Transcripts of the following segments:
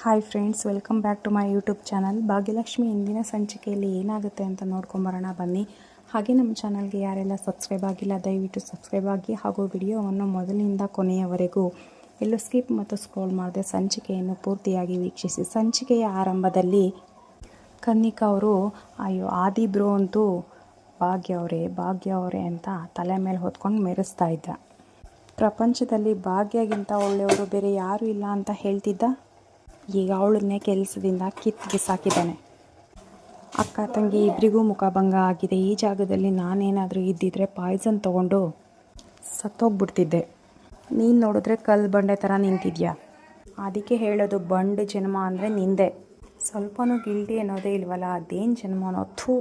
Hi friends welcome back to my YouTube channel Bhagyalakshmi, ಇಂದಿನ ಸಂಚಿಕೆಯಲ್ಲಿ ಏನಾಗುತ್ತೆ ಅಂತ ನೋಡ್ಕೊಂಬರೋಣ ಬನ್ನಿ. ಹಾಗೆ ನಮ್ಮ ಚಾನಲ್ಗೆ ಯಾರೆಲ್ಲ ಸಬ್ಸ್ಕ್ರೈಬ್ ಆಗಿಲ್ಲ, ದಯವಿಟ್ಟು ಸಬ್ಸ್ಕ್ರೈಬ್ ಆಗಿ ಹಾಗೂ ವಿಡಿಯೋವನ್ನು ಮೊದಲಿನಿಂದ ಕೊನೆಯವರೆಗೂ ಎಲ್ಲೂ ಸ್ಕಿಪ್ ಮತ್ತು ಸ್ಕ್ರೋಲ್ ಮಾಡದೆ ಸಂಚಿಕೆಯನ್ನು ಪೂರ್ತಿಯಾಗಿ ವೀಕ್ಷಿಸಿ. ಸಂಚಿಕೆಯ ಆರಂಭದಲ್ಲಿ ಕನ್ನಿಕಾ ಅವರು, ಅಯ್ಯೋ, ಆದಿ ಬ್ರೋ ಅಂತೂ ಭಾಗ್ಯ ಅವರೇ ಭಾಗ್ಯ ಅವರೇ ಅಂತ ತಲೆ ಮೇಲೆ ಹೊತ್ಕೊಂಡು ಮೆರೆಸ್ತಾ ಇದ್ದ. ಪ್ರಪಂಚದಲ್ಲಿ ಭಾಗ್ಯಗಿಂತ ಒಳ್ಳೆಯವರು ಬೇರೆ ಯಾರೂ ಇಲ್ಲ ಅಂತ ಹೇಳ್ತಿದ್ದ? ಈಗ ಅವಳನ್ನೇ ಕೆಲಸದಿಂದ ಕಿತ್ತು ಬಿಸಾಕಿದ್ದಾನೆ ಅಕ್ಕ, ತಂಗಿ ಇಬ್ಬರಿಗೂ ಮುಖಭಂಗ ಆಗಿದೆ. ಈ ಜಾಗದಲ್ಲಿ ನಾನೇನಾದರೂ ಇದ್ದಿದ್ರೆ ಪಾಯ್ಸನ್ ತೊಗೊಂಡು ಸತ್ತೋಗ್ಬಿಡ್ತಿದ್ದೆ. ನೀನು ನೋಡಿದ್ರೆ ಕಲ್ಲು ಬಂಡೆ ಥರ ನಿಂತಿದ್ಯಾ? ಅದಕ್ಕೆ ಹೇಳೋದು ಬಂಡು ಜನ್ಮ ಅಂದರೆ ನಿಂದೆ. ಸ್ವಲ್ಪನೂ ಗಿಲ್ಟಿ ಅನ್ನೋದೇ ಇಲ್ವಲ್ಲ, ಅದೇನು ಜನ್ಮನೋ ಥೂ.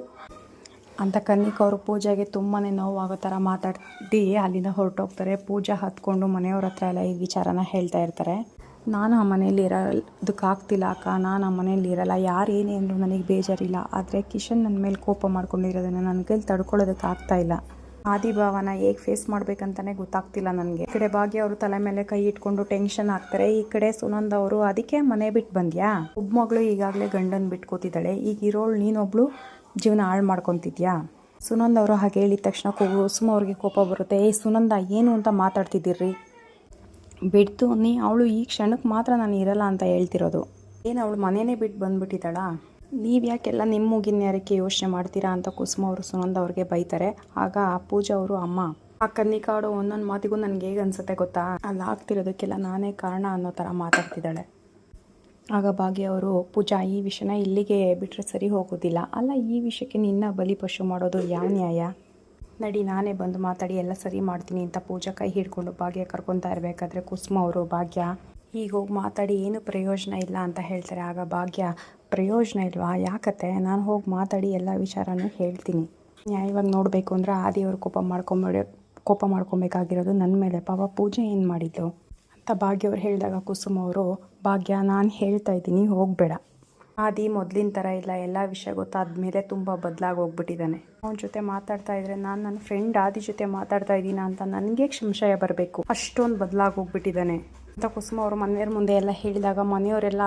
ಅಂತ ಕನ್ನಿಕ ಅವರು ಪೂಜೆಗೆ ತುಂಬಾ ನೋವಾಗೋ ಥರ ಮಾತಾಡಿ ಅಲ್ಲಿಂದ ಹೊರಟೋಗ್ತಾರೆ. ಪೂಜಾ ಹತ್ಕೊಂಡು ಮನೆಯವ್ರ ಹತ್ರ ಎಲ್ಲ ಈ ವಿಚಾರನ ಹೇಳ್ತಾ ಇರ್ತಾರೆ. ನಾನು ಆ ಮನೇಲಿ ಇರೋದಕ್ಕಾಗ್ತಿಲ್ಲ ಅಕ್ಕ, ನಾನು ಆ ಮನೇಲಿ ಇರಲ್ಲ, ಯಾರು ಏನೇ ಅಂದರೂ ನನಗೆ ಬೇಜಾರಿಲ್ಲ. ಆದರೆ ಕಿಶನ್ ನನ್ನ ಮೇಲೆ ಕೋಪ ಮಾಡ್ಕೊಂಡಿರೋದನ್ನು ನನ್ನ ಕೈಲಿ ತಡ್ಕೊಳ್ಳೋದಕ್ಕೆ ಆಗ್ತಾ ಇಲ್ಲ. ಆದಿಭಾವನ ಹೇಗೆ ಫೇಸ್ ಮಾಡ್ಬೇಕಂತಾನೆ ಗೊತ್ತಾಗ್ತಿಲ್ಲ ನನಗೆ. ಈ ಕಡೆ ಭಾಗ್ಯ ಅವರು ತಲೆ ಮೇಲೆ ಕೈ ಇಟ್ಕೊಂಡು ಟೆನ್ಷನ್ ಆಗ್ತಾರೆ. ಈ ಕಡೆ ಸುನಂದ ಅವರು, ಅದಕ್ಕೆ ಮನೆ ಬಿಟ್ಟು ಬಂದ್ಯಾ? ಒಬ್ಬ ಮಗಳು ಈಗಾಗಲೇ ಗಂಡನ ಬಿಟ್ಕೋತಿದ್ದಾಳೆ. ಈಗ ಇರೋಳು ನೀನೊಬ್ಳು ಜೀವನ ಹಾಳು ಮಾಡ್ಕೊತಿದ್ಯಾ? ಸುನಂದ್ ಅವರು ಹಾಗೆ ಹೇಳಿದ ತಕ್ಷಣ ಕುಸುಮ ಅವ್ರಿಗೆ ಕೋಪ ಬರುತ್ತೆ. ಏ ಸುನಂದ, ಏನು ಅಂತ ಮಾತಾಡ್ತಿದ್ದೀರಿ ಬಿಡ್ತು, ನೀ ಅವಳು ಈ ಕ್ಷಣಕ್ಕೆ ಮಾತ್ರ ನಾನು ಇರಲ್ಲ ಅಂತ ಹೇಳ್ತಿರೋದು. ಏನು ಅವಳು ಮನೆಯೇ ಬಿಟ್ಟು ಬಂದ್ಬಿಟ್ಟಿದ್ದಾಳ? ನೀವು ಯಾಕೆಲ್ಲ ನಿಮ್ಮ ಮುಗಿನ ಯಾರಕ್ಕೆ ಯೋಚನೆ ಮಾಡ್ತೀರಾ ಅಂತ ಕುಸುಮ ಅವರು ಸುನಂದ ಅವ್ರಿಗೆ ಬೈತಾರೆ. ಆಗ ಪೂಜಾ ಅವರು, ಅಮ್ಮ, ಆ ಕನ್ನಿಕಾಡು ಒಂದೊಂದು ಮಾತಿಗೂ ನನಗೆ ಹೇಗೆ ಅನ್ಸುತ್ತೆ ಗೊತ್ತಾ? ಅಲ್ಲಿ, ಆಗ್ತಿರೋದಕ್ಕೆಲ್ಲ ನಾನೇ ಕಾರಣ ಅನ್ನೋ ಥರ ಮಾತಾಡ್ತಿದ್ದಾಳೆ. ಆಗ ಭಾಗ್ಯ ಅವರು, ಪೂಜಾ, ಈ ವಿಷಯನ ಇಲ್ಲಿಗೆ ಬಿಟ್ಟರೆ ಸರಿ ಹೋಗೋದಿಲ್ಲ. ಅಲ್ಲ, ಈ ವಿಷಯಕ್ಕೆ ನಿನ್ನ ಬಲಿಪಶು ಮಾಡೋದು ಯಾವ ನ್ಯಾಯ? ನಡಿ, ನಾನೇ ಬಂದು ಮಾತಾಡಿ, ಎಲ್ಲ ಸರಿ ಮಾಡ್ತೀನಿ ಅಂತ ಪೂಜಾ ಕೈ ಹಿಡ್ಕೊಂಡು ಭಾಗ್ಯ ಕರ್ಕೊತಾ ಇರಬೇಕಾದ್ರೆ ಕುಸುಮ ಅವರು, ಭಾಗ್ಯ ಈಗ ಹೋಗಿ ಮಾತಾಡಿ, ಏನು ಪ್ರಯೋಜನ ಇಲ್ಲ ಅಂತ ಹೇಳ್ತಾರೆ. ಆಗ ಭಾಗ್ಯ, ಪ್ರಯೋಜನ ಇಲ್ವಾ? ಯಾಕತ್ತೆ? ನಾನು ಹೋಗಿ ಮಾತಾಡಿ, ಎಲ್ಲ ವಿಚಾರನೂ ಹೇಳ್ತೀನಿ. ನ್ಯಾಯವಾಗಿ ನೋಡಬೇಕು ಅಂದ್ರೆ ಆದಿಯವರು ಕೋಪ ಮಾಡ್ಕೊಂಬಿಡ ಕೋಪ ಮಾಡ್ಕೊಬೇಕಾಗಿರೋದು ನನ್ನ ಮೇಲೆ. ಪಾಪ ಪೂಜೆ ಏನು ಮಾಡಿದ್ದು? ಅಂತ ಭಾಗ್ಯ ಅವ್ರು ಹೇಳಿದಾಗ ಕುಸುಮ ಅವರು, ಭಾಗ್ಯ, ನಾನು ಹೇಳ್ತಾ ಇದ್ದೀನಿ, ಹೋಗಬೇಡ. ಆದಿ ಮೊದಲಿನ ಥರ ಇಲ್ಲ, ಎಲ್ಲ ವಿಷಯ ಗೊತ್ತಾದ್ಮೇಲೆ ತುಂಬ ಬದಲಾಗಿ ಹೋಗ್ಬಿಟ್ಟಿದ್ದಾನೆ. ಅವನ ಜೊತೆ ಮಾತಾಡ್ತಾ ಇದ್ರೆ ನಾನು ನನ್ನ ಫ್ರೆಂಡ್ ಆದಿ ಜೊತೆ ಮಾತಾಡ್ತಾ ಇದ್ದೀನ ಅಂತ ನನಗೆ ಸಂಶಯ ಬರಬೇಕು. ಅಷ್ಟೊಂದು ಬದಲಾಗಿ ಹೋಗ್ಬಿಟ್ಟಿದ್ದಾನೆ. ಅಂತ ಕುಸುಮ ಅವರು ಮನೆಯವ್ರ ಮುಂದೆ ಎಲ್ಲ ಹೇಳಿದಾಗ ಮನೆಯವರೆಲ್ಲ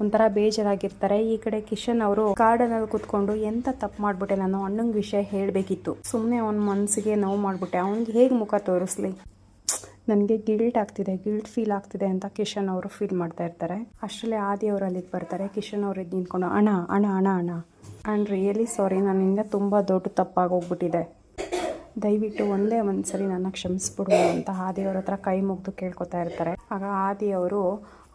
ಒಂಥರ ಬೇಜಾರಾಗಿರ್ತಾರೆ. ಈ ಕಡೆ ಕಿಶನ್ ಅವರು ಗಾರ್ಡನಲ್ಲಿ ಕುತ್ಕೊಂಡು ಎಂತ ತಪ್ಪು ಮಾಡ್ಬಿಟ್ಟೆ ನಾನು ಅಣ್ಣಂಗೆ ವಿಷಯ ಹೇಳಬೇಕಿತ್ತು. ಸುಮ್ಮನೆ ಅವನ ಮನಸ್ಸಿಗೆ ನೋವು ಮಾಡ್ಬಿಟ್ಟೆ. ಅವ್ನಿಗೆ ಹೇಗೆ ಮುಖ ತೋರಿಸ್ಲಿ? ನನಗೆ ಗಿಲ್ಟ್ ಆಗ್ತಿದೆ ಗಿಲ್ಟ್ ಫೀಲ್ ಆಗ್ತಿದೆ ಅಂತ ಕಿಶನ್ ಅವರು ಫೀಲ್ ಮಾಡ್ತಾ ಇರ್ತಾರೆ. ಅಷ್ಟರಲ್ಲೇ ಆದಿ ಅವರು ಅಲ್ಲಿಗೆ ಬರ್ತಾರೆ. ಕಿಶನ್ ಅವರು ಇದು ನಿಂತ್ಕೊಂಡು, ಅಣ್ಣ ಅಣ್ಣ ಅಣ್ಣ ಅಣ್ಣ. ಆ್ಯಂಡ್ ರಿಯಲಿ ಸಾರಿ ನನ್ನಿಂದ ತುಂಬ ದೊಡ್ಡ ತಪ್ಪಾಗಿ ಹೋಗ್ಬಿಟ್ಟಿದೆ. ದಯವಿಟ್ಟು ಒಂದೇ ಒಂದ್ಸರಿ ನನ್ನ ಕ್ಷಮಿಸ್ಬಿಡು ಅಂತ ಆದಿಯವ್ರ ಹತ್ರ ಕೈ ಮುಗ್ದು ಕೇಳ್ಕೊತಾ ಇರ್ತಾರೆ. ಆಗ ಆದಿಯವರು,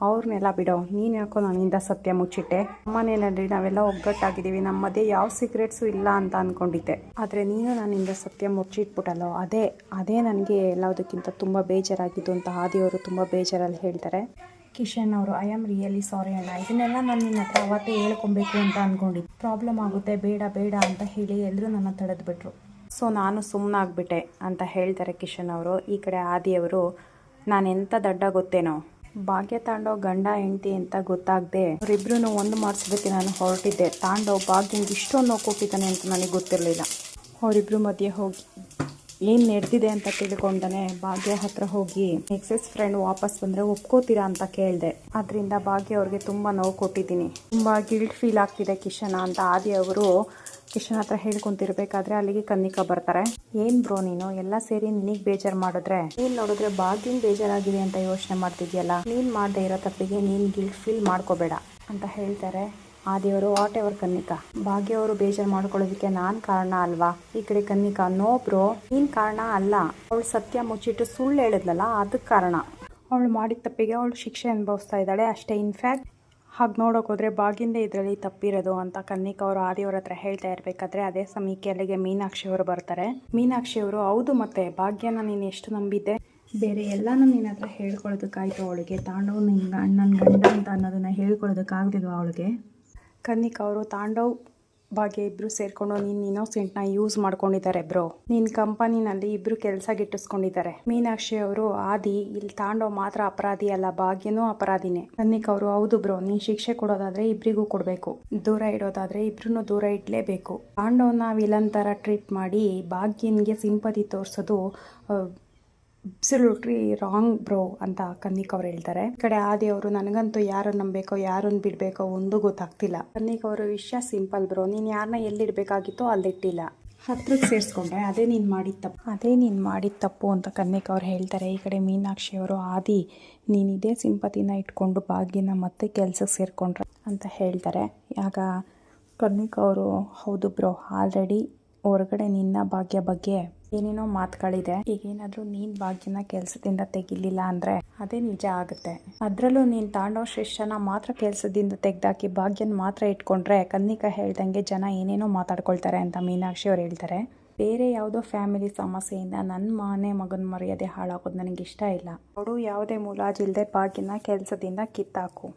ಅವ್ರನ್ನೆಲ್ಲ ಬಿಡೋ. ನೀನು ಯಾಕೋ ನನ್ನಿಂದ ಸತ್ಯ ಮುಚ್ಚಿಟ್ಟೆ? ನಮ್ಮನೇನಲ್ಲಿ ನಾವೆಲ್ಲ ಒಗ್ಗಟ್ಟಾಗಿದ್ದೀವಿ. ನಮ್ಮದೇ ಯಾವ ಸೀಕ್ರೆಟ್ಸು ಇಲ್ಲ ಅಂತ ಅಂದ್ಕೊಂಡಿದ್ದೆ ಆದರೆ ನೀನು ನನ್ನಿಂದ ಸತ್ಯ ಮುಚ್ಚಿಟ್ಬಿಟ್ಟಲ್ಲೋ, ಅದೇ ಅದೇ ನನಗೆ ಎಲ್ಲದಕ್ಕಿಂತ ತುಂಬ ಬೇಜಾರಾಗಿದ್ದು ಅಂತ ಆದಿಯವರು ತುಂಬ ಬೇಜಾರಲ್ಲಿ ಹೇಳ್ತಾರೆ. ಕಿಶನ್ ಅವರು ಐ ಆಮ್ ರಿಯಲಿ ಸಾರಿ ಅಣ್ಣ. ಇದನ್ನೆಲ್ಲ ನಾನು ನಿನ್ನ ಹತ್ರ ಅವತ್ತೇ ಹೇಳ್ಕೊಬೇಕು ಅಂತ ಅಂದ್ಕೊಂಡಿದ್ದೆ ಪ್ರಾಬ್ಲಮ್ ಆಗುತ್ತೆ. ಬೇಡ ಬೇಡ ಅಂತ ಹೇಳಿ ಎಲ್ಲರೂ ನನ್ನ ತಡೆದ್ಬಿಟ್ರು ಸೊ ನಾನು ಸುಮ್ಮನಾಗ್ಬಿಟ್ಟೆ ಅಂತ ಹೇಳ್ತಾರೆ ಕಿಶನ್ ಅವರು. ಈ ಕಡೆ ಆದಿಯವರು ಎಂಥ ದಡ್ಡ ಗೊತ್ತೇನೋ? ಭಾಗ್ಯ ತಾಂಡೋ ಗಂಡ, ಹೆಂಡತಿ ಅಂತ ಗೊತ್ತಾಗದೆ ಅವರಿಬ್ರು ಒಂದು ಮಾಡಿಸೋದಕ್ಕೆ ನಾನು ಹೊರಟಿದ್ದೆ. ತಾಂಡೋ ಭಾಗ್ಯಂಗೆ ಇಷ್ಟೊಂದು ನೋವು ಅಂತ ನನಗೆ ಗೊತ್ತಿರಲಿಲ್ಲ. ಅವರಿಬ್ರು ಮಧ್ಯೆ ಹೋಗಿ ಏನು ನಡೆದಿದೆ ಅಂತ ತಿಳ್ಕೊಂಡನೆ ಭಾಗ್ಯ ಹತ್ರ ಹೋಗಿ ಎಕ್ಸಸ್ ಫ್ರೆಂಡ್ ವಾಪಸ್ ಬಂದ್ರೆ ಒಪ್ಕೋತೀರಾ ಅಂತ ಕೇಳ್ದೆ. ಅದರಿಂದ ಭಾಗ್ಯ ಅವ್ರಿಗೆ ತುಂಬಾ ನೋವು ಕೊಟ್ಟಿದ್ದೀನಿ. ತುಂಬಾ ಗಿಲ್ಟ್ ಫೀಲ್ ಆಗ್ತಿದೆ ಕಿಶನ ಅಂತ ಆದಿ ಅವರು ಕಿಶನ್ ಹತ್ರ ಹೇಳ್ಕೊಂತಿರ್ಬೇಕಾದ್ರೆ ಅಲ್ಲಿಗೆ ಕನ್ನಿಕಾ ಬರ್ತಾರೆ. ಏನ್ ಬ್ರೋ ನೀನು? ಎಲ್ಲ ಸೇರಿ ನಿನಗ್ ಬೇಜಾರ್ ಮಾಡಿದ್ರೆ? ನೀನ್ ನೋಡಿದ್ರೆ ಭಾಗ್ಯನ್ ಬೇಜಾರಾಗಿದೆ ಅಂತ ಯೋಚನೆ ಮಾಡ್ತಿದ್ಯಲ್ಲ? ನೀನ್ ಮಾಡದೆ ಇರೋ ತಪ್ಪಿಗೆ ನೀನ್ ಗಿಲ್ಟ್ ಫೀಲ್ ಮಾಡ್ಕೋಬೇಡ ಅಂತ ಹೇಳ್ತಾರೆ. ಆದಿಯವರು ವಾಟ್ ಎವರ್ ಕನ್ನಿಕಾ. ಭಾಗ್ಯ ಅವರು ಬೇಜಾರು ಮಾಡ್ಕೊಳ್ಳೋದಕ್ಕೆ ನಾನು ಕಾರಣ ಅಲ್ವಾ? ಈ ಕಡೆ ಕನ್ನಿಕಾ, ನೋ ಬ್ರೋ, ನೀನ್ ಕಾರಣ ಅಲ್ಲ. ಅವಳು ಸತ್ಯ ಮುಚ್ಚಿಟ್ಟು ಸುಳ್ಳು ಹೇಳಿದ್ಲಲ್ಲ ಅದಕ್ಕೆ ಕಾರಣ. ಅವಳು ಮಾಡಿದ ತಪ್ಪಿಗೆ ಅವಳು ಶಿಕ್ಷೆ ಅನುಭವಿಸ್ತಾ ಇದ್ದಾಳೆ ಅಷ್ಟೇ. ಇನ್ಫ್ಯಾಕ್ಟ್ ಹಾಗೆ ನೋಡೋಕೆ ಹೋದರೆ ಬಾಗಿಂದ ಇದರಲ್ಲಿ ತಪ್ಪಿರೋದು ಅಂತ ಕನ್ನಿಕ ಅವರು ಆದಿಯವ್ರ ಹತ್ರ ಹೇಳ್ತಾ ಇರಬೇಕಾದ್ರೆ ಅದೇ ಸಮಯಕ್ಕೆ ಅಲ್ಲಿಗೆ ಮೀನಾಕ್ಷಿ ಅವರು ಬರ್ತಾರೆ. ಮೀನಾಕ್ಷಿ ಅವರು, ಹೌದು ಮತ್ತೆ, ಭಾಗ್ಯನ ನೀನು ಎಷ್ಟು ನಂಬಿದ್ದೆ? ಬೇರೆ ಎಲ್ಲನೂ ನಿನ್ನ ಹತ್ರ ಹೇಳ್ಕೊಳ್ಳೋದಕ್ಕಾಯ್ತು ಅವಳಿಗೆ. ತಾಂಡವ್ ನಿನ್ನ ಅಣ್ಣನ ಗಂಡ ಅಂತ ಅನ್ನೋದನ್ನ ಹೇಳ್ಕೊಳ್ಳೋದಕ್ಕಾಗ್ಲಿಲ್ವಾ ಅವಳಿಗೆ? ಕನ್ನಿಕ ಅವರು ತಾಂಡವ್ ಭಾಗ್ಯ ಇಬ್ಬರು ಸೇರಿಕೊಂಡು ನೀನು ಇನ್ನೋಸೆಂಟ್ನ ಯೂಸ್ ಮಾಡ್ಕೊಂಡಿದ್ದಾರೆ ಬ್ರೋ ನಿನ್ನ ಕಂಪನಿನಲ್ಲಿ ಇಬ್ಬರು ಕೆಲಸ ಗಿಟ್ಟಿಸ್ಕೊಂಡಿದ್ದಾರೆ ಮೀನಾಕ್ಷಿ ಅವರು ಆದಿ, ಇಲ್ಲಿ ತಾಂಡವ್ ಮಾತ್ರ ಅಪರಾಧಿ ಅಲ್ಲ, ಭಾಗ್ಯನೂ ಅಪರಾಧಿನೇ. ಕನ್ನಿಕ್ ಅವರು, ಹೌದು ಬ್ರೋ ನೀನು ಶಿಕ್ಷೆ ಕೊಡೋದಾದ್ರೆ ಇಬ್ಬರಿಗೂ ಕೊಡಬೇಕು. ದೂರ ಇಡೋದಾದ್ರೆ ಇಬ್ರು ದೂರ ಇಡಲೇಬೇಕು. ತಾಂಡವ್ನ ವಿಲನ್ ಥರ ಟ್ರೀಟ್ ಮಾಡಿ ಭಾಗ್ಯನ್ಗೆ ಸಿಂಪತಿ ತೋರಿಸೋದು ಅಬ್ಸಲ್ಯೂಟ್ಲಿ ರಾಂಗ್ ಬ್ರೋ ಅಂತ ಕನ್ನಿಕ್ ಅವ್ರು ಹೇಳ್ತಾರೆ. ಈ ಕಡೆ ಆದಿ ಅವರು, ನನಗಂತೂ ಯಾರು ನಂಬೇಕೋ, ಯಾರನ್ನು ಬಿಡಬೇಕೋ ಒಂದು ಗೊತ್ತಾಗ್ತಿಲ್ಲ. ಕನ್ನಿಕ್ ಅವರ ವಿಷಯ ಸಿಂಪಲ್ ಬ್ರೋ, ನೀನು ಯಾರನ್ನ ಎಲ್ಲಿಡಬೇಕಾಗಿತ್ತೋ ಅಲ್ಲಿಟ್ಟಿಲ್ಲ ಹತ್ರಕ್ಕೆ ಸೇರಿಸ್ಕೊಂಡೆ ಅದೇ ನೀನು ಮಾಡಿದ ತಪ್ಪು. ಅದೇ ನೀನು ಮಾಡಿದ ತಪ್ಪು ಅಂತ ಕನ್ನಿಕ್ ಅವ್ರು ಹೇಳ್ತಾರೆ. ಈ ಕಡೆ ಮೀನಾಕ್ಷಿ ಅವರು, ಆದಿ, ನೀನು ಇದೇ ಸಿಂಪತಿನ ಇಟ್ಕೊಂಡು ಭಾಗ್ಯನ ಮತ್ತೆ ಕೆಲಸಕ್ಕೆ ಸೇರಿಕೊಂಡ್ರೆ ಅಂತ ಹೇಳ್ತಾರೆ. ಆಗ ಕನ್ನಿಕ್ ಅವರು, ಹೌದು ಬ್ರೋ, ಆಲ್ರೆಡಿ ಹೊರಗಡೆ ನಿನ್ನ ಭಾಗ್ಯ ಬಗ್ಗೆ ಏನೇನೋ ಮಾತುಗಳಿದೆ. ಏನಾದ್ರೂ ನೀನ್ ಭಾಗ್ಯನ ಕೆಲಸದಿಂದ ತೆಗಿಲಿಲ್ಲ ಅಂದ್ರೆ ಅದೇ ನಿಜ ಆಗುತ್ತೆ. ಅದ್ರಲ್ಲೂ ನೀನ್ ತಾಂಡವ ಶ್ರೇಷ್ಠನ ಮಾತ್ರ ಕೆಲಸದಿಂದ ತೆಗೆದಾಕಿ ಭಾಗ್ಯನ ಮಾತ್ರ ಇಟ್ಕೊಂಡ್ರೆ ಕನ್ನಿಕಾ ಹೇಳ್ದಂಗೆ ಜನ ಏನೇನೋ ಮಾತಾಡ್ಕೊಳ್ತಾರೆ ಅಂತ ಮೀನಾಕ್ಷಿ ಅವ್ರು ಹೇಳ್ತಾರೆ. ಬೇರೆ ಯಾವುದೋ ಫ್ಯಾಮಿಲಿ ಸಮಸ್ಯೆಯಿಂದ ನನ್ನ ಮನೆ ಮಗನ ಮರ್ಯಾದೆ ಹಾಳಾಗೋದು ನನಗೆ ಇಷ್ಟ ಇಲ್ಲ. ಅವಳು ಯಾವುದೇ ಮುಲಾಜಿಲ್ಲದೆ ಭಾಗ್ಯನ ಕೆಲಸದಿಂದ ಕಿತ್ತಾಕು.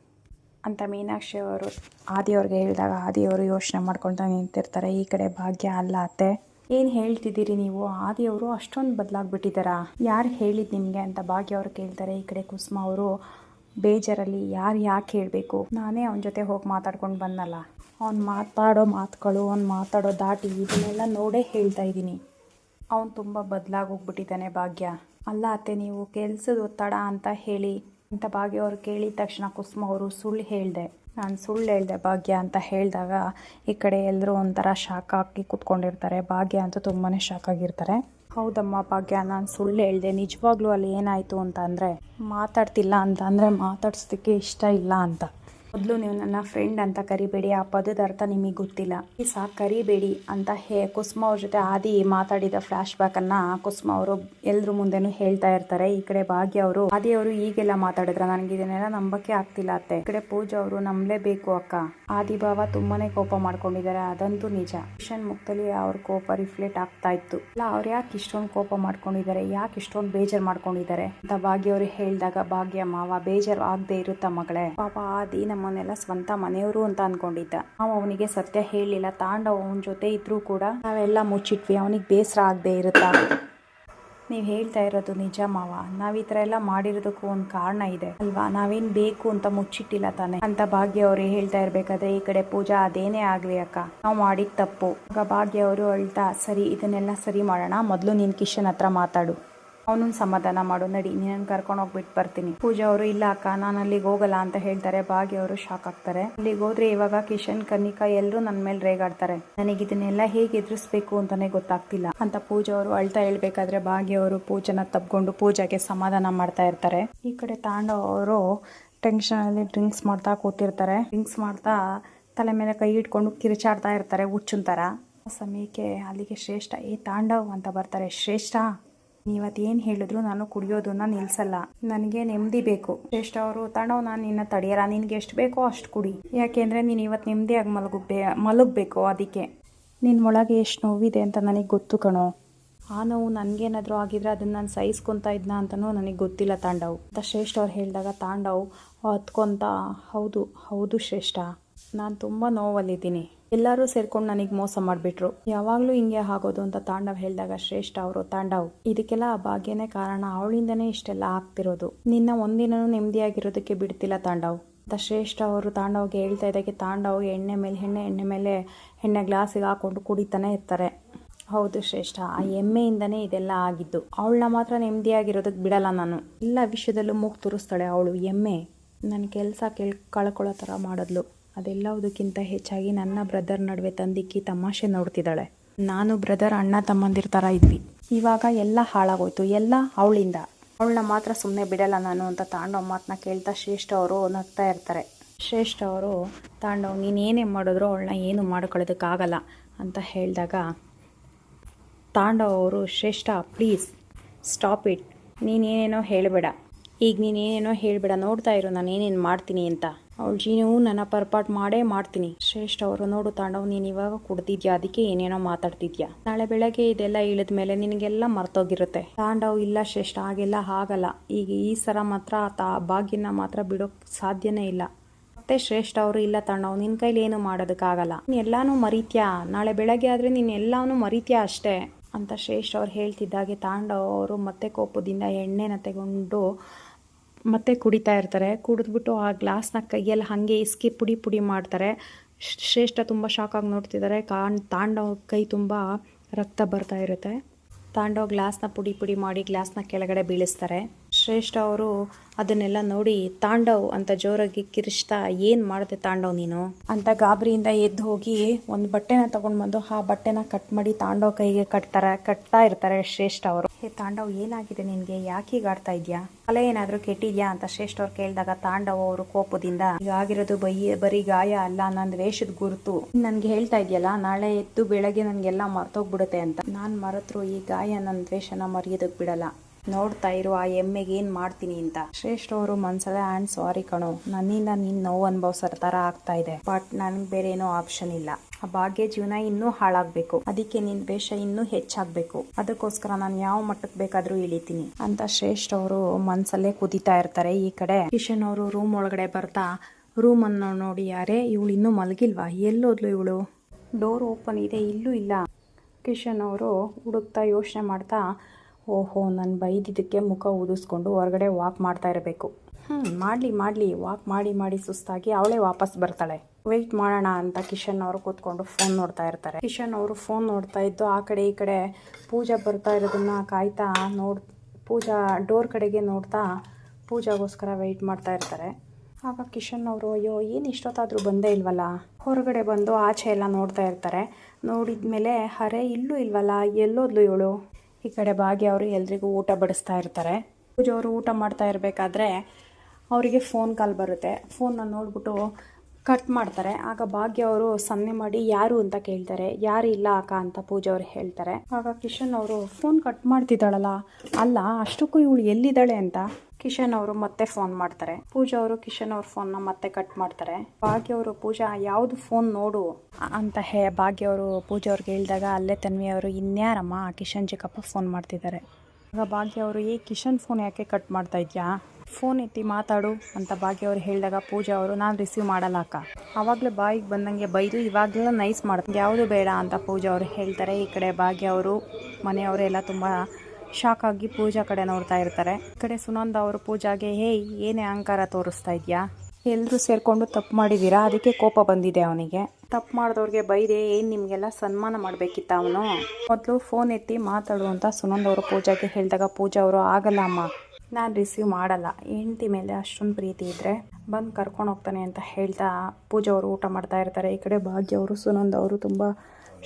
ಅಂತ ಮೀನಾಕ್ಷಿ ಅವರು ಆದಿಯವ್ರಿಗೆ ಹೇಳಿದಾಗ ಆದಿಯವರು ಯೋಚನೆ ಮಾಡ್ಕೊಳ್ತಾ ನಿಂತಿರ್ತಾರೆ, ಈ ಕಡೆ ಭಾಗ್ಯ ಅಲ್ಲ ಅತ್ತೆ. ಏನು ಹೇಳ್ತಿದ್ದೀರಿ ನೀವು? ಆದಿಯವರು ಅಷ್ಟೊಂದು ಬದಲಾಗ್ಬಿಟ್ಟಿದ್ದಾರಾ? ಯಾರು ಹೇಳಿದ್ ನಿಮಗೆ ಅಂತ ಭಾಗ್ಯ ಅವರು ಕೇಳ್ತಾರೆ, ಈ ಕಡೆ ಕುಸುಮ ಅವರು ಬೇಜಾರಲ್ಲಿ ಯಾರು ಯಾಕೆ ಹೇಳಬೇಕು? ನಾನೇ ಅವನ ಜೊತೆ ಹೋಗಿ ಮಾತಾಡ್ಕೊಂಡು ಬಂದಲ್ಲ. ಅವ್ನು ಮಾತಾಡೋ ಮಾತುಗಳು, ಅವ್ನು ಮಾತಾಡೋ ದಾಟಿ ಇದನ್ನೆಲ್ಲ ನೋಡೇ ಹೇಳ್ತಾ ಇದ್ದೀನಿ. ಅವನು ತುಂಬ ಬದಲಾಗೋಗ್ಬಿಟ್ಟಿದ್ದಾನೆ ಭಾಗ್ಯ. ಅಲ್ಲ ಅತ್ತೆ, ನೀವು ಕೆಲಸದ ಒತ್ತಡ ಅಂತ ಹೇಳಿ ಅಂತ ಭಾಗ್ಯ ಅವರು ಕೇಳಿದ ತಕ್ಷಣ ಕುಸುಮ ಅವರು ಸುಳ್ಳು ಹೇಳಿದೆ. ನಾನು ಸುಳ್ಳು ಹೇಳಿದೆ ಭಾಗ್ಯ ಅಂತ ಹೇಳಿದಾಗ ಈ ಕಡೆ ಎಲ್ಲರೂ ಒಂಥರ ಶಾಕ್ ಹಾಕಿ ಕೂತ್ಕೊಂಡಿರ್ತಾರೆ. ಭಾಗ್ಯ ಅಂತೂ ತುಂಬಾ ಶಾಕ್ ಆಗಿರ್ತಾರೆ. ಹೌದಮ್ಮ ಭಾಗ್ಯ, ನಾನು ಸುಳ್ಳು ಹೇಳಿದೆ. ನಿಜವಾಗ್ಲೂ ಅಲ್ಲಿ ಏನಾಯಿತು ಅಂತ ಅಂದರೆ ಮಾತಾಡ್ತಿಲ್ಲ ಅಂತ ಅಂದರೆ ಮಾತಾಡ್ಸೋದಕ್ಕೆ ಇಷ್ಟ ಇಲ್ಲ ಅಂತ. ಮೊದಲು ನೀವು ನನ್ನ ಫ್ರೆಂಡ್ ಅಂತ ಕರಿಬೇಡಿ, ಆ ಪದದ ಅರ್ಥ ನಿಮಗೆ ಗೊತ್ತಿಲ್ಲ. ಈ ಸಾ ಕರಿಬೇಡಿ ಅಂತ ಹೇ, ಕುಸುಮ ಅವ್ರ ಜೊತೆ ಆದಿ ಮಾತಾಡಿದ ಫ್ಲಾಶ್ ಬ್ಯಾಕ್ ಅನ್ನ ಕುಸುಮ ಅವರು ಎಲ್ರ ಮುಂದೆನೂ ಹೇಳ್ತಾ ಇರ್ತಾರೆ. ಈ ಕಡೆ ಭಾಗ್ಯ ಅವರು, ಆದಿ ಅವರು ಈಗೆಲ್ಲ ಮಾತಾಡಿದ್ರ? ನನಗೆ ಇದನ್ನೆಲ್ಲ ನಂಬಕ್ಕೆ ಆಗ್ತಿಲ್ಲ ಅತ್ತೆ. ಈ ಕಡೆ ಪೂಜಾ ಅವರು, ನಂಬಲೇಬೇಕು ಅಕ್ಕ. ಆದಿ ಭಾವ ತುಂಬಾನೇ ಕೋಪ ಮಾಡ್ಕೊಂಡಿದ್ದಾರೆ. ಅದಂತೂ ನಿಜ. ಕಿಶನ್ ಮುಕ್ತಲಿ ಅವ್ರ ಕೋಪ ರಿಫ್ಲೆಕ್ಟ್ ಆಗ್ತಾ ಇತ್ತು. ಅಲ್ಲ, ಅವ್ರು ಯಾಕೆ ಇಷ್ಟೊಂದು ಕೋಪ ಮಾಡ್ಕೊಂಡಿದ್ದಾರೆ? ಯಾಕೆ ಇಷ್ಟೊಂದು ಬೇಜಾರು ಮಾಡ್ಕೊಂಡಿದ್ದಾರೆ? ಅಂತ ಭಾಗ್ಯ ಅವರು ಹೇಳಿದಾಗ, ಭಾಗ್ಯ ಮಾವ, ಬೇಜಾರು ಆಗದೆ ಇರುತ್ತಾ ಮಗಳೇ? ಪಾಪ ಆದಿ ನಮ್ಮನ್ನೆಲ್ಲ ಸ್ವಂತ ಮನೆಯವರು ಅಂತ ಅನ್ಕೊಂಡಿದ್ದ. ನಾವು ಅವನಿಗೆ ಸತ್ಯ ಹೇಳಿಲ್ಲ ತಾಂಡವ ಅವನ ಜೊತೆ ಇದ್ರೂ ಕೂಡ ನಾವೆಲ್ಲ ಮುಚ್ಚಿಟ್ವಿ, ಅವನಿಗೆ ಬೇಸರ ಆಗದೆ ಇರುತ್ತಾ? ನೀವು ಹೇಳ್ತಾ ಇರೋದು ನಿಜ ಮಾವ. ನಾವ್ ಈ ಥರ ಎಲ್ಲ ಮಾಡಿರೋದಕ್ಕೂ ಒಂದು ಕಾರಣ ಇದೆ, ಅಲ್ವಾ? ನಾವೇನ್ ಬೇಕು ಅಂತ ಮುಚ್ಚಿಟ್ಟಿಲ್ಲ ತಾನೆ. ಅಂತ ಭಾಗ್ಯ ಅವರು ಹೇಳ್ತಾ ಇರ್ಬೇಕಾದ್ರೆ ಈ ಕಡೆ ಪೂಜಾ ಅದೇನೇ ಆಗ್ಲಿ ಅಕ್ಕ? ನಾವು ಮಾಡಿದ ತಪ್ಪು. ಆಗ ಭಾಗ್ಯ ಅವರು ಅಳ್ತಾ ಸರಿ, ಇದನ್ನೆಲ್ಲ ಸರಿ ಮಾಡೋಣ. ಮೊದಲು ನೀನ್ ಕಿಶನ್ ಹತ್ರ ಮಾತಾಡು. ಅವನನ್ನ ಸಮಾಧಾನ ಮಾಡು, ನಡಿ ನೀನ್ ಕರ್ಕೊಂಡು ಹೋಗ್ಬಿಟ್ಟು ಬರ್ತೀನಿ. ಪೂಜಾ ಅವರು, ಇಲ್ಲ ಅಕ್ಕ, ನಾನು ಅಲ್ಲಿಗೆ ಹೋಗಲ್ಲ ಅಂತ ಹೇಳ್ತಾರೆ. ಭಾಗ್ಯ ಅವರು ಶಾಕ್ ಆಗ್ತಾರೆ. ಅಲ್ಲಿಗೆ ಹೋದ್ರೆ ಇವಾಗ ಕಿಶನ್ ಕನಿಕಾ ಎಲ್ಲರೂ ನನ್ನ ಮೇಲೆ ರೇಗಾಡ್ತಾರೆ. ನನಗೆ ಇದನ್ನೆಲ್ಲ ಹೇಗೆ ಎದುರಿಸ್ಬೇಕು ಅಂತಾನೆ ಗೊತ್ತಾಗ್ತಿಲ್ಲ. ಅಂತ ಪೂಜಾ ಅವರು ಅಳ್ತಾ ಹೇಳ್ಬೇಕಾದ್ರೆ ಭಾಗ್ಯ ಅವರು ಪೂಜನ ತಬ್ಕೊಂಡು ಪೂಜಾಗೆ ಸಮಾಧಾನ ಮಾಡ್ತಾ ಇರ್ತಾರೆ. ಈ ಕಡೆ ತಾಂಡವ್ ಅವರು ಟೆನ್ಷನ್ ಅಲ್ಲಿ ಡ್ರಿಂಕ್ಸ್ ಮಾಡ್ತಾ ಕೂತಿರ್ತಾರೆ. ಡ್ರಿಂಕ್ಸ್ ಮಾಡ್ತಾ ತಲೆ ಮೇಲೆ ಕೈ ಇಟ್ಕೊಂಡು ಕಿರಿಚಾಡ್ತಾ ಇರ್ತಾರೆ ಹುಚ್ಚುಂತರ ಆ ಸಮಯಕ್ಕೆ ಅಲ್ಲಿಗೆ ಶ್ರೇಷ್ಠ, ಏ ತಾಂಡವ್ ಅಂತ ಬರ್ತಾರೆ. ಶ್ರೇಷ್ಠ! ನೀವತ್ತೇನು ಹೇಳಿದ್ರು ನಾನು ಕುಡಿಯೋದನ್ನ ನಿಲ್ಸಲ್ಲ. ನನಗೆ ನೆಮ್ಮದಿ ಬೇಕು. ಶ್ರೇಷ್ಠ ಅವರು ತಾಂಡವ್ ನಾನು ನಿನ್ನ ತಡೆಯಲ್ಲ ನಿನ್ಗೆ ಎಷ್ಟು ಬೇಕೋ ಅಷ್ಟು ಕುಡಿ. ಯಾಕೆಂದ್ರೆ ನೀನು ಇವತ್ತು ನೆಮ್ಮದಿಯಾಗಿ ಮಲಗಬೇ ಮಲಗಬೇಕು ಅದಕ್ಕೆ. ನಿನ್ನ ಒಳಗೆ ಎಷ್ಟು ನೋವಿದೆ ಅಂತ ನನಗೆ ಗೊತ್ತು ಕಣೋ. ಆ ನೋವು ನನಗೇನಾದರೂ ಆಗಿದ್ರೆ ಅದನ್ನ ನಾನು ಸಹಿಸ್ಕೊತಾ ಇದ್ನ ಅಂತಲೂ ನನಗೆ ಗೊತ್ತಿಲ್ಲ ತಾಂಡವ್. ಅಂತ ಶ್ರೇಷ್ಠ ಅವ್ರು ಹೇಳಿದಾಗ ತಾಂಡವ್ ಹತ್ಕೊಂತ, ಹೌದು ಹೌದು ಶ್ರೇಷ್ಠ. ನಾನು ತುಂಬ ನೋವಲ್ಲಿದ್ದೀನಿ. ಎಲ್ಲರೂ ಸೇರ್ಕೊಂಡು ನನಗೆ ಮೋಸ ಮಾಡಿಬಿಟ್ರು. ಯಾವಾಗಲೂ ಹಿಂಗೆ ಆಗೋದು ಅಂತ ತಾಂಡವ್ ಹೇಳಿದಾಗ ಶ್ರೇಷ್ಠ ಅವರು ತಾಂಡವ್. ಇದಕ್ಕೆಲ್ಲ ಆ ಭಾಗ್ಯನೇ ಕಾರಣ ಅವಳಿಂದನೇ ಇಷ್ಟೆಲ್ಲ ಆಗ್ತಿರೋದು. ನಿನ್ನ ಒಂದಿನನೂ ನೆಮ್ಮದಿಯಾಗಿರೋದಕ್ಕೆ ಬಿಡ್ತಿಲ್ಲ ತಾಂಡವ್. ಅಂತ ಶ್ರೇಷ್ಠ ಅವರು ತಾಂಡವ್ಗೆ ಹೇಳ್ತಾ ಇದ್ದಾಗೆ ತಾಂಡವ್ ಎಣ್ಣೆ ಮೇಲೆ, ಎಣ್ಣೆ ಎಣ್ಣೆ ಮೇಲೆ ಎಣ್ಣೆ ಗ್ಲಾಸಿಗೆ ಹಾಕೊಂಡು ಕುಡಿತಾನೆ ಇರ್ತಾರೆ. ಹೌದು ಶ್ರೇಷ್ಠ, ಆ ಎಮ್ಮೆಯಿಂದನೇ ಇದೆಲ್ಲ ಆಗಿದ್ದು. ಅವಳನ್ನ ಮಾತ್ರ ನೆಮ್ಮದಿಯಾಗಿರೋದಕ್ಕೆ ಬಿಡಲ್ಲ ನಾನು. ಎಲ್ಲ ವಿಷಯದಲ್ಲೂ ಮೂಗು ತುರಿಸ್ತಾಳೆ ಅವಳು ಹೆಮ್ಮೆ ನನ್ನ ಕೆಲಸ ಕೇಳ್, ಕಳ್ಕೊಳ್ಳೋ ಥರ ಮಾಡಿದ್ಲು. ಅದೆಲ್ಲವುದಕ್ಕಿಂತ ಹೆಚ್ಚಾಗಿ ನನ್ನ ಬ್ರದರ್ ನಡುವೆ ತಂದಿಕ್ಕಿ ತಮಾಷೆ ನೋಡ್ತಿದ್ದಾಳೆ. ನಾನು ಬ್ರದರ್ ಅಣ್ಣ ತಮ್ಮಂದಿರ ಥರ ಇದ್ವಿ. ಇವಾಗ ಎಲ್ಲ ಹಾಳಾಗೋಯ್ತು. ಎಲ್ಲ ಅವಳಿಂದ. ಅವಳನ್ನ ಮಾತ್ರ ಸುಮ್ಮನೆ ಬಿಡಲ್ಲ ನಾನು ಅಂತ ತಾಂಡವ್ ಮಾತನ್ನ ಕೇಳ್ತಾ ಶ್ರೇಷ್ಠ ಅವರು ನಗ್ತಾ ಇರ್ತಾರೆ. ಶ್ರೇಷ್ಠ ಅವರು, ತಾಂಡವ್, ನೀನು ಏನೇ ಮಾಡಿದ್ರು ಅವಳನ್ನ ಏನು ಮಾಡ್ಕೊಳ್ಳೋದಕ್ಕಾಗಲ್ಲ ಅಂತ ಹೇಳಿದಾಗ, ತಾಂಡವ್ ಅವರು, ಶ್ರೇಷ್ಠ, ಪ್ಲೀಸ್, ಸ್ಟಾಪ್ ಇಟ್. ನೀನೇನೇನೋ ಹೇಳಬೇಡ. ಈಗ ನೀನೇನೇನೋ ಹೇಳಬೇಡ. ನೋಡ್ತಾ ಇರು. ನಾನು ಏನೇನು ಮಾಡ್ತೀನಿ ಅಂತ. ಅವಳು ಜೀನು ನನ್ನ ಪರ್ಪಾಟ್ ಮಾಡೇ ಮಾಡ್ತೀನಿ. ಶ್ರೇಷ್ಠ, ಅವರು ನೋಡು ತಾಂಡವ್, ನೀನು ಇವಾಗ ಕುಡ್ದಿದ್ಯಾ? ಅದಕ್ಕೆ ಏನೇನೋ ಮಾತಾಡ್ತಿದ್ಯಾ? ನಾಳೆ ಬೆಳಗ್ಗೆ ಇದೆಲ್ಲ ಇಳಿದ ಮೇಲೆ ನಿನಗೆಲ್ಲ ಮರ್ತೋಗಿರುತ್ತೆ. ತಾಂಡವ್ ಇಲ್ಲ ಶ್ರೇಷ್ಠ, ಹಾಗೆಲ್ಲ ಆಗಲ್ಲ. ಈಗ ಈ ಸರ ಮಾತ್ರ ತಾ ಭಾಗ್ಯನ ಮಾತ್ರ ಬಿಡೋಕ್ ಸಾಧ್ಯನೇ ಇಲ್ಲ. ಮತ್ತೆ ಶ್ರೇಷ್ಠ ಅವರು ಇಲ್ಲ ತಾಂಡವ್ ನಿನ್ನ ಕೈಲಿ ಏನು ಮಾಡೋದಕ್ಕಾಗಲ್ಲ. ನೀನು ಎಲ್ಲಾನು ಮರಿತ್ಯಾ? ನಾಳೆ ಬೆಳಗ್ಗೆ ಆದ್ರೆ ನೀನು ಎಲ್ಲಾನು ಮರಿತ್ಯಾ ಅಷ್ಟೇ? ಅಂತ ಶ್ರೇಷ್ಠ ಅವ್ರು ಹೇಳ್ತಿದ್ದಾಗೆ ತಾಂಡವ್ ಅವರು ಮತ್ತೆ ಕೋಪದಿಂದ ಎಣ್ಣೆನ ತಗೊಂಡು ಮತ್ತೆ ಕುಡಿತಾ ಇರ್ತಾರೆ. ಕುಡಿದ್ಬಿಟ್ಟು ಆ ಗ್ಲಾಸ್ನ ಕೈಯಲ್ಲಿ ಹಾಗೆ ಇಸ್ಕಿ ಪುಡಿ ಪುಡಿ ಮಾಡ್ತಾರೆ. ಶ್ರೇಷ್ಠ ತುಂಬ ಶಾಕಾಗಿ ನೋಡ್ತಿದ್ದಾರೆ. ಕಾಣ್, ತಾಂಡೋ ಕೈ ತುಂಬ ರಕ್ತ ಬರ್ತಾ ಇರುತ್ತೆ. ತಾಂಡವ ಗ್ಲಾಸ್ನ ಪುಡಿ ಪುಡಿ ಮಾಡಿ ಗ್ಲಾಸ್ನ ಕೆಳಗಡೆ ಬೀಳಿಸ್ತಾರೆ. ಶ್ರೇಷ್ಠ ಅವರು ಅದನ್ನೆಲ್ಲ ನೋಡಿ, ತಾಂಡವ್ ಅಂತ ಜೋರಾಗಿ ಕಿರಿಸ್ತಾ ಏನ್ ಮಾಡಿದೆ ತಾಂಡವ್ ನೀನು? ಅಂತ ಗಾಬರಿಯಿಂದ ಎದ್ದು ಹೋಗಿ ಒಂದು ಬಟ್ಟೆನ ತಗೊಂಡ್ ಬಂದು ಆ ಬಟ್ಟೆನ ಕಟ್ ಮಾಡಿ ತಾಂಡವ್ ಕೈಗೆ ಕಟ್ತಾರೆ, ಕಟ್ತಾ ಇರ್ತಾರೆ ಶ್ರೇಷ್ಠ ಅವರು. ಹೇ, ತಾಂಡವ್, ಏನಾಗಿದೆ ನಿನ್ಗೆ? ಯಾಕೆ ಹೀಗ್ ಆಡ್ತಾ ಇದ್ಯಾ? ತಲೆ ಏನಾದ್ರು ಕೆಟ್ಟಿದ್ಯಾ? ಅಂತ ಶ್ರೇಷ್ಠ ಅವ್ರು ಕೇಳಿದಾಗ ತಾಂಡವ್ ಅವರು ಕೋಪದಿಂದ ಈಗ ಆಗಿರೋದು ಬೈ ಬರೀ ಗಾಯ ಅಲ್ಲ ನನ್ನ ವೇಷದ ಗುರುತು. ನನಗೆ ಹೇಳ್ತಾ ಇದೆಯಲ್ಲ, ನಾಳೆ ಎದ್ದು ಬೆಳಗ್ಗೆ ನನಗೆಲ್ಲ ಮರ್ತೋಗ್ಬಿಡುತ್ತೆ ಅಂತ. ನಾನ್ ಮರೆತ್ರು ಈ ಗಾಯ ನನ್ನ ದ್ವೇಷನ ಮರೆಯೋದಕ್ಕೆ ಬಿಡಲ್ಲ. ನೋಡ್ತಾ ಇರು, ಆ ಎಮ್ಮೆಗೆ ಏನ್ ಮಾಡ್ತೀನಿ ಅಂತ. ಶ್ರೇಷ್ಠ ಅವರು ಮನ್ಸಲ್ಲೇ ಆ್ಯಂಡ್ ಸಾರಿ ಕಣೋ. ನನ್ನಿಂದ ನೀನ್ ನೋವು ಅನುಭವಿಸೋ ತರ ಆಗ್ತಾ ಇದೆ. ಬಟ್ ನನ್ಗೆ ಬೇರೆ ಏನೋ ಆಪ್ಷನ್ ಇಲ್ಲ. ಆ ಭಾಗ್ಯ ಜೀವನ ಇನ್ನೂ ಹಾಳಾಗ್ಬೇಕು. ಅದಕ್ಕೆ ನಿನ್ ದ್ವೇಷ ಇನ್ನೂ ಹೆಚ್ಚಾಗ್ಬೇಕು. ಅದಕ್ಕೋಸ್ಕರ ನಾನು ಯಾವ ಮಟ್ಟಕ್ಕೆ ಬೇಕಾದ್ರೂ ಇಳಿತೀನಿ. ಅಂತ ಶ್ರೇಷ್ಠ ಅವರು ಮನ್ಸಲ್ಲೇ ಕುದಿತಾ ಇರ್ತಾರೆ ಈ ಕಡೆ. ಕಿಶನ್ ಅವರು ರೂಮ್ ಒಳಗಡೆ ಬರ್ತಾ ರೂಮ್ ಅನ್ನು ನೋಡಿ ಯಾರೇ, ಇವಳು ಇನ್ನೂ ಮಲಗಿಲ್ವಾ? ಎಲ್ಲೋದ್ಲು ಇವಳು? ಡೋರ್ ಓಪನ್ ಇದೆ, ಇಲ್ಲೂ ಇಲ್ಲ. ಕಿಶನ್ ಅವರು ಹುಡುಕ್ತಾ ಯೋಚನೆ ಮಾಡ್ತಾ ಓಹೋ, ನಾನು ಬೈದಿದ್ದಕ್ಕೆ ಮುಖ ಊದಿಸ್ಕೊಂಡು ಹೊರಗಡೆ ವಾಕ್ ಮಾಡ್ತಾ ಇರಬೇಕು. ಹ್ಞೂ ಮಾಡಲಿ ಮಾಡಲಿ ವಾಕ್ ಮಾಡಿ ಮಾಡಿ ಸುಸ್ತಾಗಿ ಅವಳೇ ವಾಪಸ್ ಬರ್ತಾಳೆ. ವೆಯ್ಟ್ ಮಾಡೋಣ ಅಂತ ಕಿಶನ್ ಅವರು ಕೂತ್ಕೊಂಡು ಫೋನ್ ನೋಡ್ತಾ ಇರ್ತಾರೆ. ಕಿಶನ್ ಅವರು ಫೋನ್ ನೋಡ್ತಾ ಇದ್ದು ಆ ಕಡೆ ಈ ಕಡೆ ಪೂಜಾ ಬರ್ತಾ ಇರೋದನ್ನು ಕಾಯ್ತಾ ನೋಡ್, ಪೂಜಾ ಡೋರ್ ಕಡೆಗೆ ನೋಡ್ತಾ ಪೂಜಾಗೋಸ್ಕರ ವೆಯ್ಟ್ ಮಾಡ್ತಾ ಇರ್ತಾರೆ. ಆಗ ಕಿಶನ್ ಅವರು, ಅಯ್ಯೋ, ಏನು ಇಷ್ಟೊತ್ತಾದರೂ ಬಂದೇ ಇಲ್ವಲ್ಲ? ಹೊರಗಡೆ ಬಂದು ಆಚೆ ಎಲ್ಲ ನೋಡ್ತಾ ಇರ್ತಾರೆ. ನೋಡಿದ ಮೇಲೆ ಹರೇ ಇಲ್ಲೂ ಇಲ್ವಲ್ಲ? ಎಲ್ಲೋದ್ಲು ಇವಳು? ಈ ಕಡೆ ಭಾಗ್ಯ ಅವರು ಎಲ್ರಿಗೂ ಊಟ ಬಡಿಸ್ತಾ ಇರ್ತಾರೆ. ಪೂಜೆ ಅವರು ಊಟ ಮಾಡ್ತಾ ಇರಬೇಕಾದ್ರೆ ಅವರಿಗೆ ಫೋನ್ ಕಾಲ್ ಬರುತ್ತೆ. ಫೋನ್ನ ನೋಡ್ಬಿಟ್ಟು ಕಟ್ ಮಾಡ್ತಾರೆ. ಆಗ ಭಾಗ್ಯ ಅವರು ಸನ್ನೆ ಮಾಡಿ, ಯಾರು ಅಂತ ಕೇಳ್ತಾರೆ. ಯಾರು ಇಲ್ಲ ಅಕ್ಕ ಅಂತ ಪೂಜಾ ಅವ್ರು ಹೇಳ್ತಾರೆ. ಆಗ ಕಿಶನ್ ಅವರು, ಫೋನ್ ಕಟ್ ಮಾಡ್ತಿದ್ದಾಳಲ್ಲ. ಅಲ್ಲ, ಅಷ್ಟಕ್ಕೂ ಇವಳು ಎಲ್ಲಿದ್ದಾಳೆ ಅಂತ? ಕಿಶನ್ ಅವರು ಮತ್ತೆ ಫೋನ್ ಮಾಡ್ತಾರೆ. ಪೂಜಾ ಅವರು ಕಿಶನ್ ಅವ್ರ ನ ಮತ್ತೆ ಕಟ್ ಮಾಡ್ತಾರೆ. ಭಾಗ್ಯ ಅವರು, ಪೂಜಾ, ಯಾವ್ದು ಫೋನ್ ನೋಡು. ಅಂತ ಹೇ, ಭಾಗ್ಯ ಅವರು ಪೂಜಾ ಅವ್ರಿಗೆ ಹೇಳಿದಾಗ ಅಲ್ಲೇ ತನ್ವಿ ಅವರು, ಇನ್ಯಾರಮ್ಮ ಕಿಶನ್ ಚಿಕ್ಕಪ್ಪ ಫೋನ್ ಮಾಡ್ತಿದ್ದಾರೆ? ಆಗ ಭಾಗ್ಯ ಅವರು, ಏ, ಕಿಶನ್ ಫೋನ್ ಯಾಕೆ ಕಟ್ ಮಾಡ್ತಾ ಇದ್ಯಾ? ಫೋನ್ ಎತ್ತಿ ಮಾತಾಡು ಅಂತ ಭಾಗ್ಯ ಅವರು ಹೇಳಿದಾಗ ಪೂಜಾ ಅವರು, ನಾನು ರಿಸೀವ್ ಮಾಡಲ್ಲ ಅಕ್ಕ ಆವಾಗಲೇ ಬಾಯಿಗೆ ಬಂದಂಗೆ ಬೈದು ಇವಾಗಲೆಲ್ಲ ನೈಸ್ ಮಾಡ್ತಾರೆ. ಯಾವುದು ಬೇಡ ಅಂತ ಪೂಜಾ ಅವರು ಹೇಳ್ತಾರೆ. ಈ ಕಡೆ ಭಾಗ್ಯ ಅವರು ಮನೆಯವರೆಲ್ಲ ತುಂಬ ಶಾಕ್ ಆಗಿ ಪೂಜಾ ಕಡೆ ನೋಡ್ತಾ ಇರ್ತಾರೆ. ಈ ಕಡೆ ಸುನಂದ ಅವರು ಪೂಜಾಗೆ, ಹೇಯ್, ಏನೇ ಅಹಂಕಾರ ತೋರಿಸ್ತಾ ಇದೆಯಾ? ಎಲ್ಲರೂ ಸೇರ್ಕೊಂಡು ತಪ್ಪು ಮಾಡಿದ್ದೀರಾ ಅದಕ್ಕೆ ಕೋಪ ಬಂದಿದೆ ಅವನಿಗೆ. ತಪ್ಪು ಮಾಡಿದವ್ರಿಗೆ ಬೈದೆ, ಏನು ನಿಮಗೆಲ್ಲ ಸನ್ಮಾನ ಮಾಡಬೇಕಿತ್ತ ಅವನು? ಮೊದಲು ಫೋನ್ ಎತ್ತಿ ಮಾತಾಡು ಅಂತ ಸುನಂದ್ ಅವರು ಪೂಜಾಗೆ ಹೇಳಿದಾಗ ಪೂಜಾ ಅವರು ಆಗಲ್ಲ ಅಮ್ಮ ನಾನು ರಿಸೀವ್ ಮಾಡಲ್ಲ. ಹೆಂಡತಿ ಮೇಲೆ ಅಷ್ಟೊಂದು ಪ್ರೀತಿ ಇದ್ದರೆ ಬಂದು ಕರ್ಕೊಂಡು ಹೋಗ್ತಾನೆ ಅಂತ ಹೇಳ್ತಾ ಪೂಜಾ ಅವರು ಊಟ ಮಾಡ್ತಾ ಇರ್ತಾರೆ. ಈ ಕಡೆ ಭಾಗ್ಯ ಅವರು, ಸುನಂದ್ ಅವರು ತುಂಬ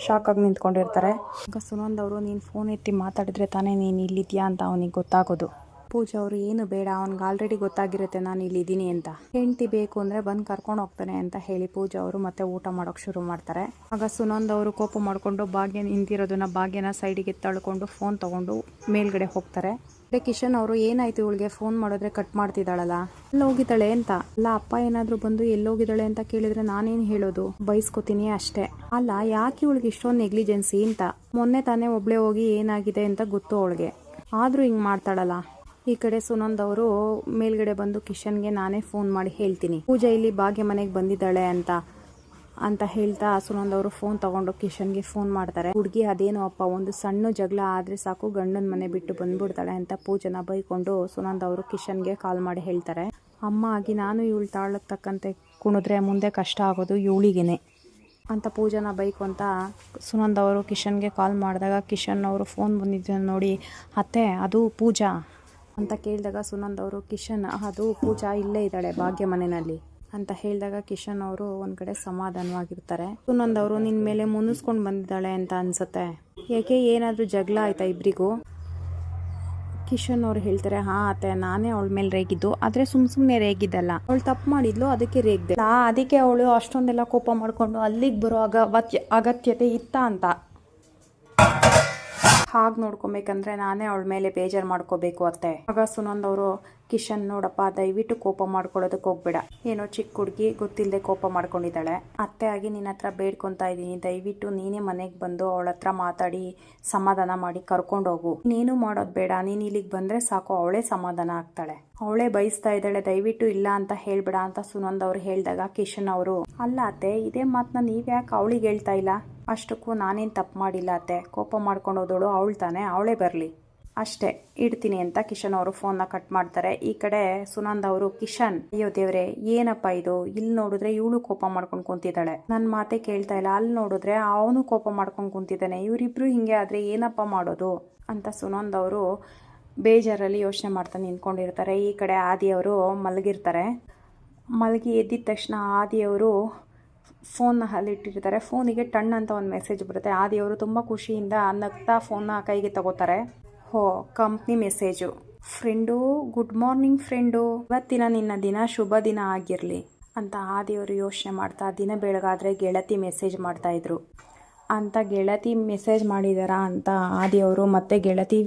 ಶಾಕಾಗಿ ನಿಂತ್ಕೊಂಡಿರ್ತಾರೆ. ಈಗ ಸುನಂದ್ ಅವರು, ನೀನು ಫೋನ್ ಎತ್ತಿ ಮಾತಾಡಿದ್ರೆ ತಾನೇ ನೀನು ಇಲ್ಲಿದ್ಯಾ? ಅಂತ ಅವನಿಗೆ ಗೊತ್ತಾಗೋದು. ಪೂಜಾ ಅವರು, ಏನು ಬೇಡ, ಅವ್ನಿಗೆ ಆಲ್ರೆಡಿ ಗೊತ್ತಾಗಿರುತ್ತೆ, ನಾನು ಇಲ್ಲಿದ್ದೀನಿ ಅಂತ. ಹೆಂಡತಿ ಬೇಕು ಅಂದರೆ ಬಂದು ಕರ್ಕೊಂಡು ಹೋಗ್ತಾನೆ ಅಂತ ಹೇಳಿ ಪೂಜಾ ಅವರು ಮತ್ತೆ ಊಟ ಮಾಡೋಕೆ ಶುರು ಮಾಡ್ತಾರೆ. ಆಗ ಸುನಂದ್ ಅವರು ಕೋಪ ಮಾಡಿಕೊಂಡು ಭಾಗ್ಯ ನಿಂತಿರೋದನ್ನ ಭಾಗ್ಯನ ಸೈಡಿಗೆ ತಳ್ಕೊಂಡು ಫೋನ್ ತೊಗೊಂಡು ಮೇಲ್ಗಡೆ ಹೋಗ್ತಾರೆ. ಕಿಶನ್ ಅವರು ಏನಾಯ್ತು ಇವಳಿಗೆ ಫೋನ್ ಮಾಡಿದ್ರೆ ಕಟ್ ಮಾಡ್ತಿದ್ದಾಳಲ್ಲ? ಎಲ್ಲ ಹೋಗಿದ್ದಾಳೆ ಅಂತ. ಅಲ್ಲ, ಅಪ್ಪ ಏನಾದ್ರು ಬಂದು ಎಲ್ಲೋಗಿದ್ದಾಳೆ ಅಂತ ಕೇಳಿದ್ರೆ ನಾನೇನು ಹೇಳೋದು? ಬೈಸ್ಕೊತೀನಿ ಅಷ್ಟೇ. ಅಲ್ಲ, ಯಾಕೆ ಇವಳಿಗೆ ಇಷ್ಟೊಂದು ನೆಗ್ಲಿಜೆನ್ಸಿ ಅಂತ? ಮೊನ್ನೆ ತಾನೇ ಒಬ್ಳೆ ಹೋಗಿ ಏನಾಗಿದೆ ಅಂತ ಗೊತ್ತು ಅವಳಿಗೆ. ಆದ್ರೂ ಹಿಂಗ್ ಮಾಡ್ತಾಳಲ್ಲ. ಈ ಕಡೆ ಸುನಂದ್ ಅವರು ಮೇಲ್ಗಡೆ ಬಂದು ಕಿಶನ್ಗೆ ನಾನೇ ಫೋನ್ ಮಾಡಿ ಹೇಳ್ತೀನಿ. ಪೂಜಾ ಇಲ್ಲಿ ಭಾಗ್ಯ ಮನೆಗೆ ಬಂದಿದ್ದಾಳೆ ಅಂತ. ಅಂತ ಹೇಳ್ತಾ ಸುನಂದ್ ಅವರು ಫೋನ್ ತಗೊಂಡು ಕಿಶನ್ಗೆ ಫೋನ್ ಮಾಡ್ತಾರೆ. ಹುಡುಗಿ ಅದೇನೋ ಅಪ್ಪ, ಒಂದು ಸಣ್ಣ ಜಗಳ ಆದ್ರೆ ಸಾಕು, ಗಂಡನ ಮನೆ ಬಿಟ್ಟು ಬಂದ್ಬಿಡ್ತಾಳೆ ಅಂತ ಪೂಜನ ಬೈಕೊಂಡು ಸುನಂದ್ ಅವರು ಕಿಶನ್ಗೆ ಕಾಲ್ ಮಾಡಿ ಹೇಳ್ತಾರೆ. ಅಮ್ಮ, ಆಗಿ ನಾನು ಇವಳು ತಾಳಕ್ಕೆ ತಕ್ಕಂತೆ ಕುಣಿದ್ರೆ ಮುಂದೆ ಕಷ್ಟ ಆಗೋದು ಇವಳಿಗೇನೆ ಅಂತ ಪೂಜನ ಬೈಕು ಅಂತ ಸುನಂದ್ ಅವರು ಕಿಶನ್ಗೆ ಕಾಲ್ ಮಾಡಿದಾಗ ಕಿಶನ್ ಅವರು ಫೋನ್ ಬಂದಿದ್ದನ್ನು ನೋಡಿ, ಅತ್ತೆ, ಅದು ಪೂಜಾ ಅಂತ ಕೇಳಿದಾಗ ಸುನಂದ್ ಅವರು, ಕಿಶನ್, ಅದು ಪೂಜಾ ಇಲ್ಲೇ ಇದ್ದಾಳೆ ಭಾಗ್ಯ ಮನೆಯಲ್ಲಿ ಅಂತ ಹೇಳಿದಾಗ ಕಿಶನ್ ಅವರು ಒಂದ್ ಕಡೆ ಸಮಾಧಾನವಾಗಿರ್ತಾರೆ. ಸುನಂದ್ ಅವರು ನಿನ್ನ ಮೇಲೆ ಮುನಿಸ್ಕೊಂಡ್ ಬಂದಿದ್ದಾಳೆ ಅಂತ ಅನ್ಸುತ್ತೆ. ಯಾಕೆ ಏನಾದರೂ ಜಗಳ ಆಯ್ತಾ ಇಬ್ಬರಿಗೂ ಕಿಶನ್ ಅವ್ರು ಹೇಳ್ತಾರೆ, ಹಾ ಅತ್ತೆ, ನಾನೇ ಅವಳ ಮೇಲೆ ರೇಗಿದ್ದು, ಆದ್ರೆ ಸುಮ್ ಸುಮ್ನೆ ರೇಗಿದ್ದಲ್ಲ. ಅವಳು ತಪ್ಪು ಮಾಡಿದ್ಲು, ಅದಕ್ಕೆ ರೇಗ್ದೆ. ಅದಕ್ಕೆ ಅವಳು ಅಷ್ಟೊಂದೆಲ್ಲ ಕೋಪ ಮಾಡ್ಕೊಂಡು ಅಲ್ಲಿಗೆ ಬರೋ ಅಗತ್ಯ ಅಗತ್ಯತೆ ಇತ್ತ ಅಂತ. ಹಾಗೆ ನೋಡ್ಕೊಬೇಕಂದ್ರೆ ನಾನೇ ಅವಳ ಮೇಲೆ ಬೇಜಾರು ಮಾಡ್ಕೋಬೇಕು ಅತ್ತೆ. ಆಗ ಸುನಂದ್ ಅವರು ಕಿಶನ್ ನೋಡಪ್ಪ, ದಯವಿಟ್ಟು ಕೋಪ ಮಾಡ್ಕೊಳ್ಳೋದಕ್ಕೆ ಹೋಗ್ಬೇಡ. ಏನೋ ಚಿಕ್ಕ ಹುಡುಗಿ ಗೊತ್ತಿಲ್ಲದೆ ಕೋಪ ಮಾಡ್ಕೊಂಡಿದ್ದಾಳೆ. ಅತ್ತೆ ಆಗಿ ನಿನ್ನ ಹತ್ರ ಬೇಡ್ಕೊತಾ ಇದ್ದೀನಿ. ದಯವಿಟ್ಟು ನೀನೇ ಮನೆಗೆ ಬಂದು ಅವಳ ಹತ್ರ ಮಾತಾಡಿ, ಸಮಾಧಾನ ಮಾಡಿ ಕರ್ಕೊಂಡು ಹೋಗು. ನೀನು ಮಾಡೋದು ಬೇಡ. ನೀನು ಇಲ್ಲಿಗೆ ಬಂದ್ರೆ ಸಾಕು, ಅವಳೇ ಸಮಾಧಾನ ಆಗ್ತಾಳೆ. ಅವಳೇ ಬಯಸ್ತಾ ಇದ್ದಾಳೆ, ದಯವಿಟ್ಟು ಇಲ್ಲ ಅಂತ ಹೇಳ್ಬೇಡ ಅಂತ ಸುನಂದ್ ಅವ್ರು ಹೇಳಿದಾಗ ಕಿಶನ್ ಅವರು, ಅಲ್ಲ ಅತ್ತೆ, ಇದೇ ಮಾತನ್ನ ನೀವ್ಯಾಕೆ ಅವಳಿಗೆ ಹೇಳ್ತಾ ಇಲ್ಲ? ಅಷ್ಟಕ್ಕೂ ನಾನೇನು ತಪ್ಪು ಮಾಡಿಲ್ಲ ಅತ್ತೆ. ಕೋಪ ಮಾಡ್ಕೊಂಡು ಹೋದೋಳು ಅವಳು ತಾನೆ, ಅವಳೇ ಬರಲಿ. ಅಷ್ಟೇ, ಇಡ್ತೀನಿ ಅಂತ ಕಿಶನ್ ಅವರು ಫೋನ್ನ ಕಟ್ ಮಾಡ್ತಾರೆ. ಈ ಕಡೆ ಸುನಂದ್ ಅವರು, ಕಿಶನ್, ಅಯ್ಯೋ ದೇವ್ರೆ, ಏನಪ್ಪ ಇದು? ಇಲ್ಲಿ ನೋಡಿದ್ರೆ ಇವಳು ಕೋಪ ಮಾಡ್ಕೊಂಡು ಕುಂತಿದ್ದಾಳೆ. ನನ್ನ ಮಾತೆ ಕೇಳ್ತಾ ಇಲ್ಲ. ಅಲ್ಲಿ ನೋಡಿದ್ರೆ ಅವನು ಕೋಪ ಮಾಡ್ಕೊಂಡು ಕುಂತಿದ್ದಾನೆ. ಇವರಿಬ್ರು ಹಿಂಗೆ ಆದರೆ ಏನಪ್ಪ ಮಾಡೋದು? ಅಂತ ಸುನಂದ್ ಅವರು ಬೇಜಾರಲ್ಲಿ ಯೋಚನೆ ಮಾಡ್ತಾ ನಿಂತ್ಕೊಂಡಿರ್ತಾರೆ. ಈ ಕಡೆ ಆದಿಯವರು ಮಲಗಿರ್ತಾರೆ. ಮಲಗಿ ಎದ್ದಿದ ತಕ್ಷಣ ಆದಿಯವರು ಫೋನ್ನ ಅಲ್ಲಿಟ್ಟಿರ್ತಾರೆ. ಫೋನಿಗೆ ಟಣ್ ಅಂತ ಒಂದು ಮೆಸೇಜ್ ಬರುತ್ತೆ. ಆದಿಯವರು ತುಂಬ ಖುಷಿಯಿಂದ ನಗ್ತಾ ಫೋನ್ನ ಕೈಗೆ ತಗೋತಾರೆ. ಹೋ, company message. Friend, good morning friend. ಇವತ್ತಿನ ನಿನ್ನ ದಿನ ಶುಭ ದಿನ ಆಗಿರಲಿ ಅಂತ ಆದಿಯವರು ಯೋಚನೆ ಮಾಡ್ತಾ ದಿನ ಬೆಳಗಾದರೆ ಗೆಳತಿ ಮೆಸೇಜ್ ಮಾಡ್ತಾಯಿದ್ರು ಅಂತ ಗೆಳತಿ ಮೆಸೇಜ್ ಮಾಡಿದಾರಾ ಅಂತ ಆದಿಯವರು ಮತ್ತೆ ಗೆಳತಿ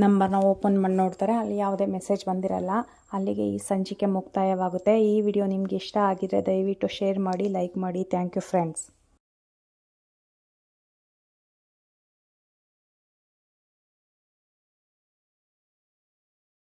ನಂಬರ್ನ ಓಪನ್ ಮಾಡಿ ನೋಡ್ತಾರೆ. ಅಲ್ಲಿ ಯಾವುದೇ ಮೆಸೇಜ್ ಬಂದಿರಲ್ಲ. ಅಲ್ಲಿಗೆ ಈ ಸಂಚಿಕೆ ಮುಕ್ತಾಯವಾಗುತ್ತೆ. ಈ ವಿಡಿಯೋ ನಿಮ್ಗೆ ಇಷ್ಟ ಆಗಿದ್ರೆ ದಯವಿಟ್ಟು ಶೇರ್ ಮಾಡಿ, ಲೈಕ್ ಮಾಡಿ. Thank you friends.